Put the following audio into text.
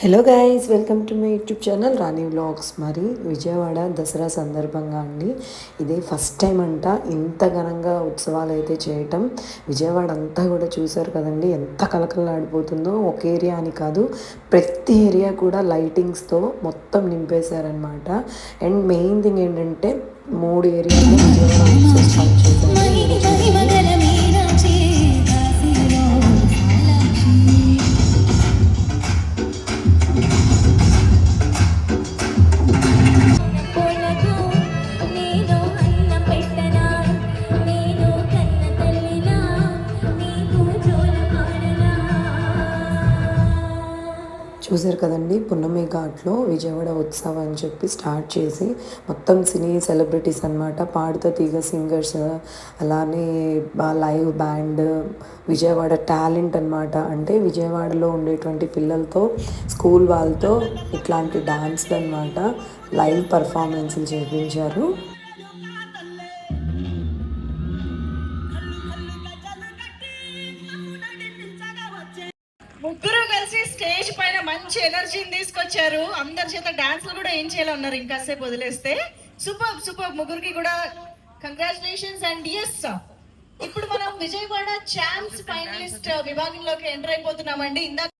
Hello guys welcome to my YouTube channel Rani vlogs మరి విజయవాడ దసరా సందర్భంగా అండి. ఇదే ఫస్ట్ టైం అంట. ఇంత ఘనంగా ఉత్సవాలు అయితే చేయటం. విజయవాడ అంతా కూడా చూశారు కదండి. ఎంత కలకలలాడిపోతుందో ఒక ఏరియా అని కాదు ప్రతి ఏరియా కూడా లైటింగ్స్తో మొత్తం నింపేశారనమాట అండ్ మెయిన్ థింగ్ ఏంటంటే మూడు ఏరియాలో విజయవాడ ఉత్సవం చేశారు చూశారు కదండి పున్నమి ఘాట్లో విజయవాడ ఉత్సవం అని చెప్పి స్టార్ట్ చేసి మొత్తం సినీ సెలబ్రిటీస్ అన్నమాట పాడుతా తీగ సింగర్స్ అలానే లైవ్ బ్యాండ్ విజయవాడ టాలెంట్ అన్నమాట. అంటే విజయవాడలో ఉండేటువంటి పిల్లలతో స్కూల్ వాళ్ళతో ఇట్లాంటి డాన్స్లు అన్నమాట లైవ్ పర్ఫార్మెన్స్లు చేయించారు ముగ్గురు కలిసి స్టేజ్ పైన మంచి ఎనర్జీని తీసుకొచ్చారు. అందరి చేత డాన్స్లు కూడా ఏం చేయాలి ఉన్నారు ఇంకాసేపు వదిలేస్తే సూపర్ సూపర్ ముగ్గురికి కూడా కంగ్రాచులేషన్స్ అండ్ ఎస్ ఇప్పుడు మనం విజయవాడ ఛాంప్స్ ఫైనలిస్ట్ విభాగంలోకి ఎంటర్ అయిపోతున్నామండి. ఇందాక